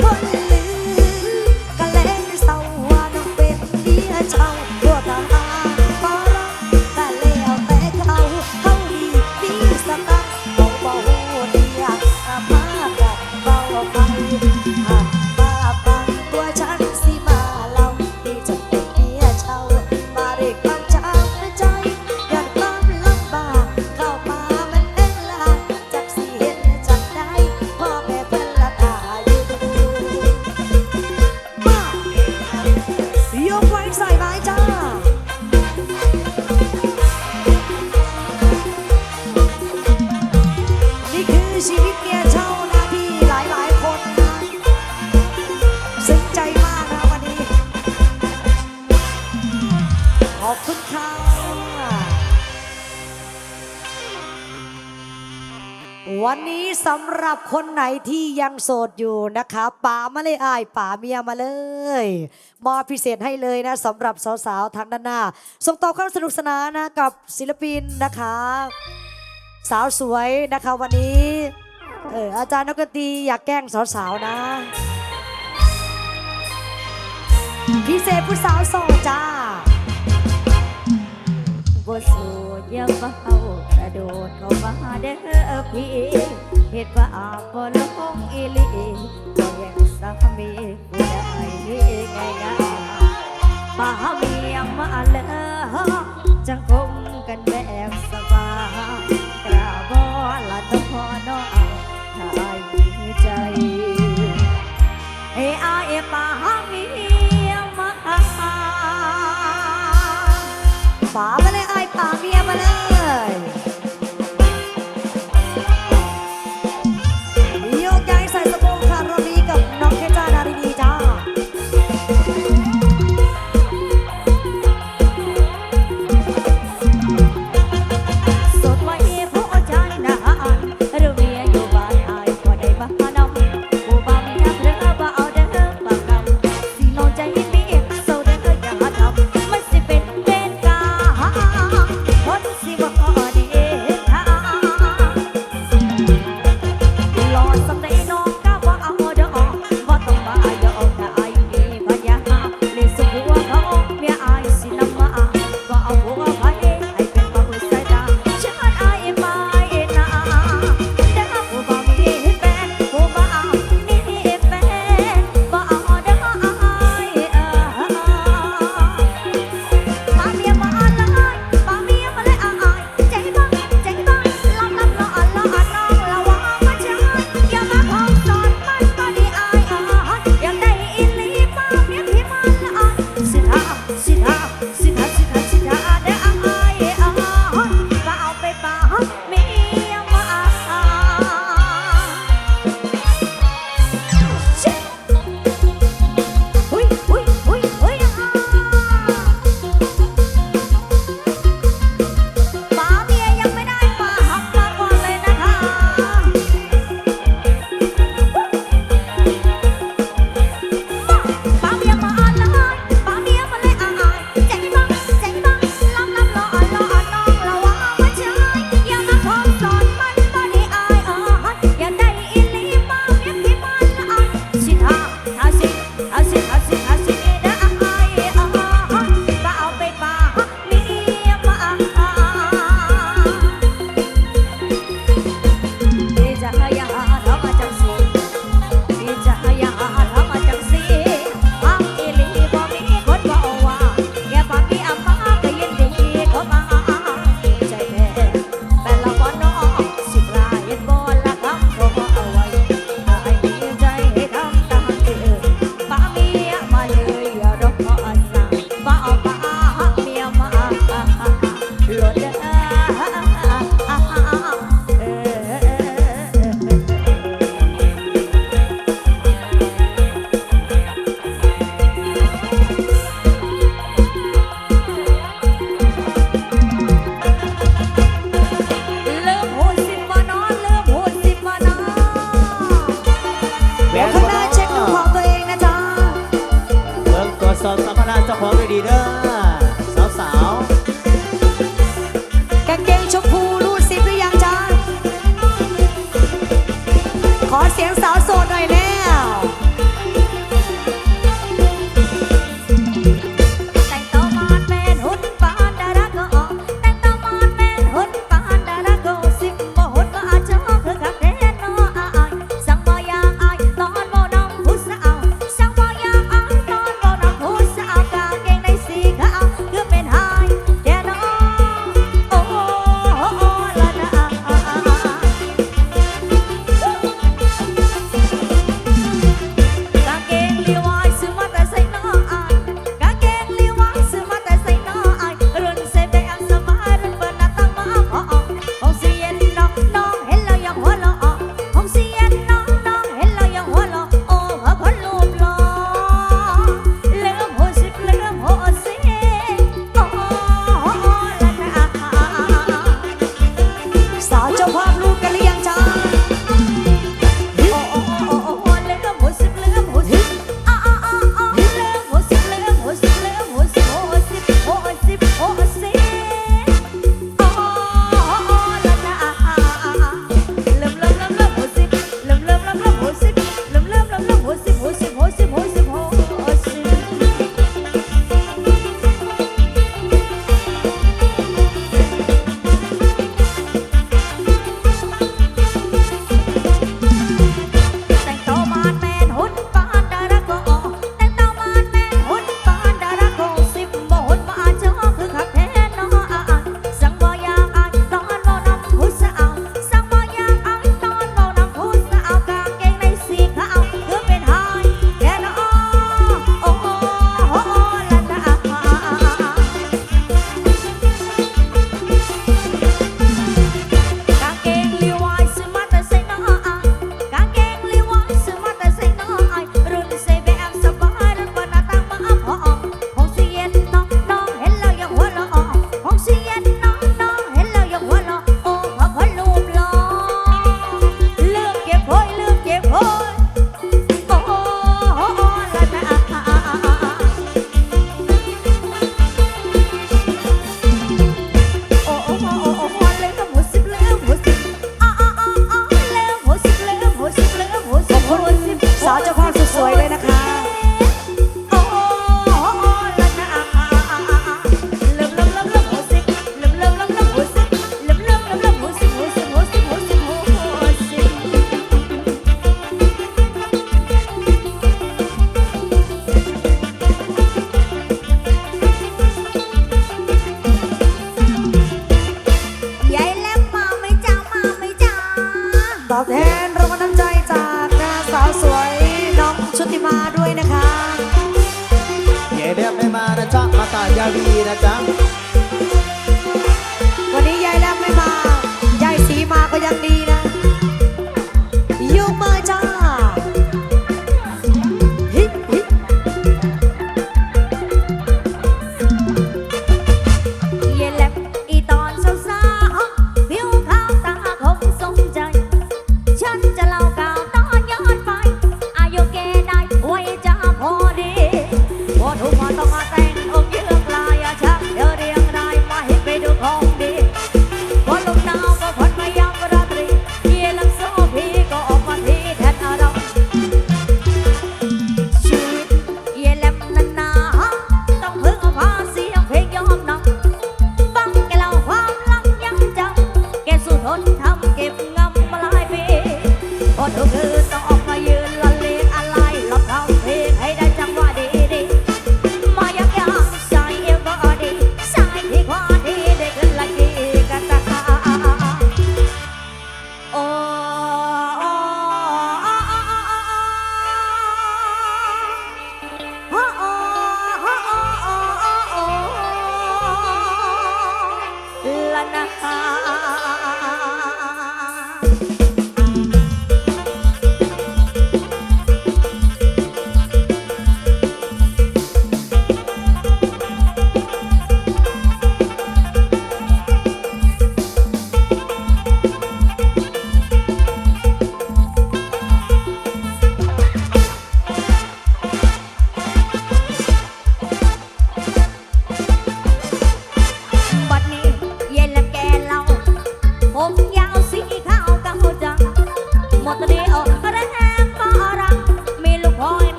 คน อบคุณค่ะ วันนี้สำหรับคนไหนที่ยังโสดอยู่นะคะป่ามาเลยอายป่าเมียมาเลยมอบพิเศษให้เลยนะสำหรับสาวๆทางด้านหน้า ส่งต่อความสนุกสนานนะกับศิลปินนะคะ สาวสวยนะคะวันนี้เอออาจารย์นกดนตรีอยากแกล้งสาวๆนะพิเศษผู้สาวโสดจ้า บ่สูดอย่าเฝ้ากระโดดเข้ามาเด้อพี่เฮ็ดว่าอาบ่ลงอีหลีบ่แย่งสามีผู้ใดนี่ง่ายๆป่าเมียมาเลยจังคงกันแบบสบายกราบ่ละน้องพอน้องถ้าอายใจให้อายป่า sit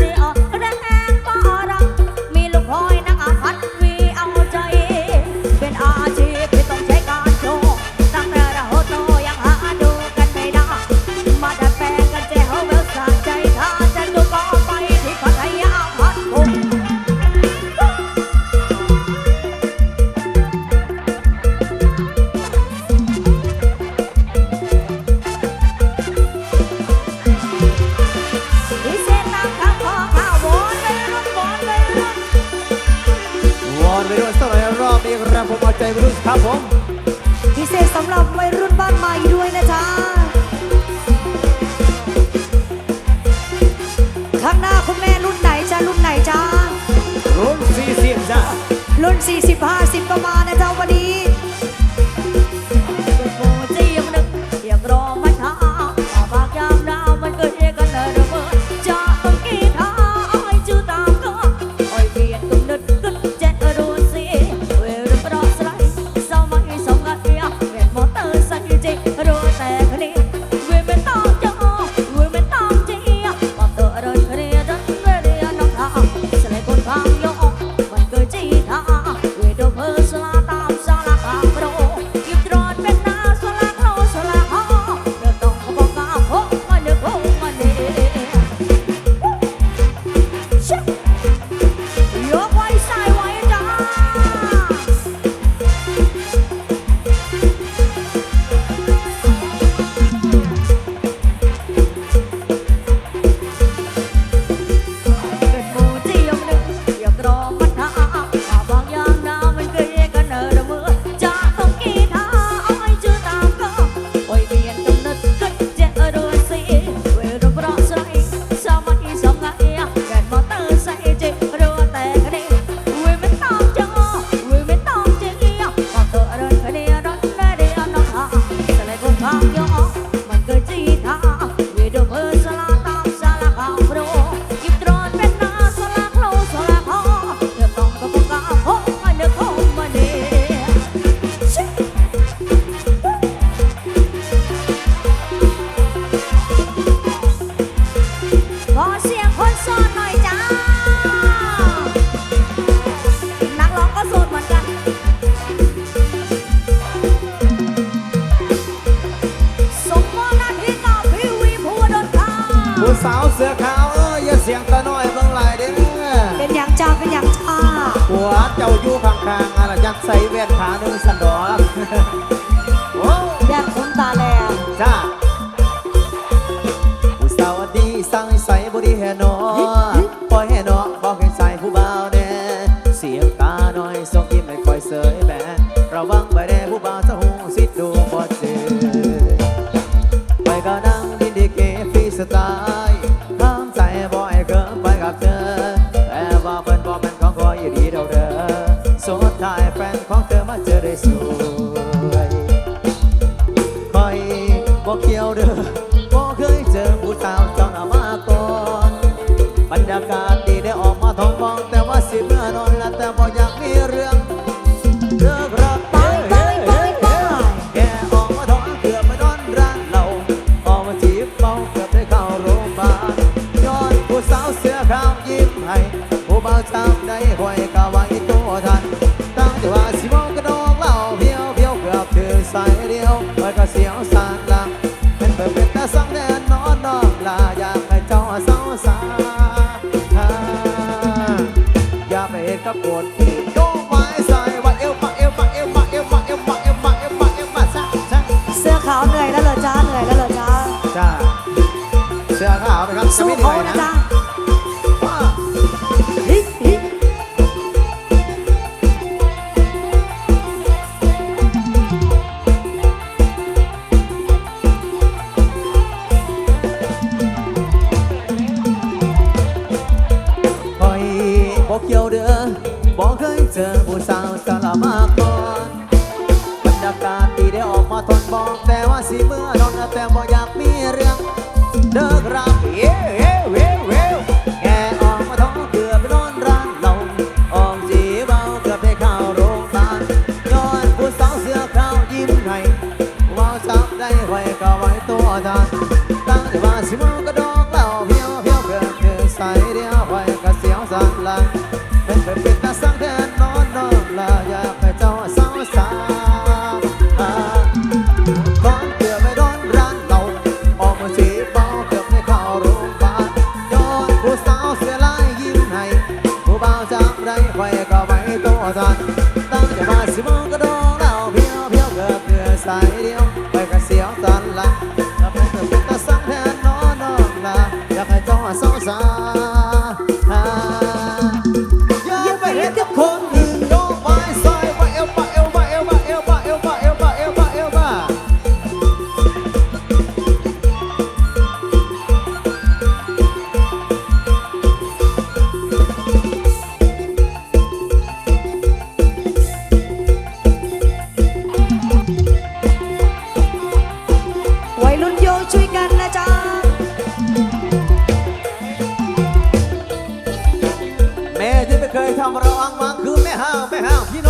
way. วัยรุ่นบ้านใหม่ด้วยนะจ๊ะข้างหน้าคุณแม่รุ่นไหนจ๊ะรุ่นไหนจ๊ะรุ่นซีซิบจ้ะรุ่นซีซิบหาซิบประมาณนะจ๊ะวันนี้ 咱们。 ทำร้องวังคือแม่ห้าวแม่ห้าวพี่น้อง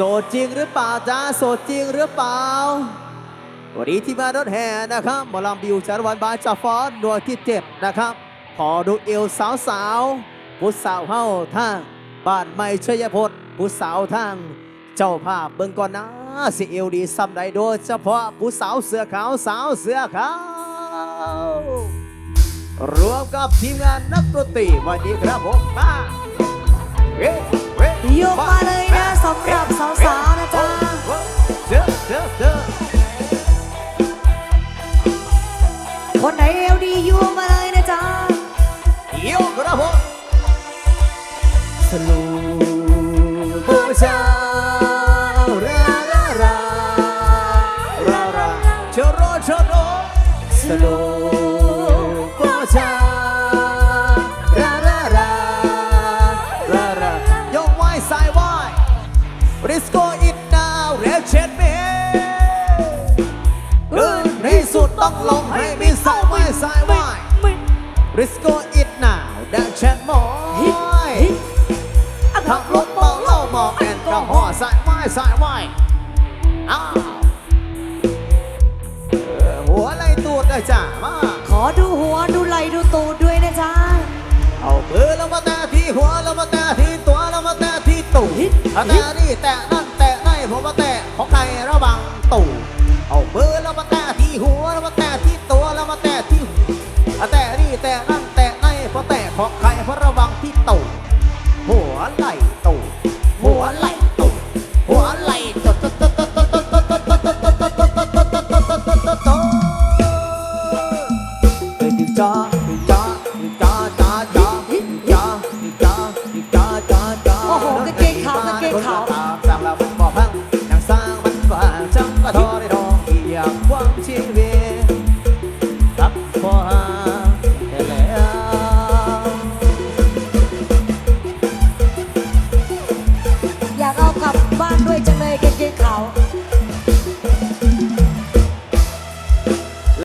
สดจริงหรือเปล่าจ้าโสดจริงหรือเปล่า วันนี้ที่มารถแห่นะครับหมอลำบิวจารวันบายจาฟอนหน่วยที่เจ็ดนะครับ ขอดูเอวสาวสาวผู้สาวเฮาทางบ้านไม่ชัยพจน์ผู้สาวทาง เจ้าภาพเบิ่งก่อนนะสิเอวดีซ้ำใดโดยเฉพาะผู้สาวเสื้อขาวสาวเสื้อขาวรวมกับทีมงานนักดนตรีวันนี้ครับผมมาเฮ้ ยกมาเลยนะสำหรับสาวๆนะจ๊ะคนไหนเอวดียูมาเลยนะจ๊ะยี่ยมครับผมสลูบูชาราราราราราชโรชโรสลู Let's go it now ดังแชทมอยขับรถมองเล่ามองแอนกอฮอล์สายไม้สายไม้อ้าวเออหัวไหลตูดเลยจ้ามาขอดูหัวดูไหล่ดูตูดด้วยนะจ๊ะเอามือแล้วมาแตะที่หัวแล้วมาแตะที่ตัวแล้วมาแตะที่ตูดเอาแตะนี่แตะนั่นแตะในผมมาแตะของใครระวังตูดเอามือแล้วมาแตะที่หัวแล้วมาแตะที่ตัวแล้วมาแตะที่เอาแตะนี่แต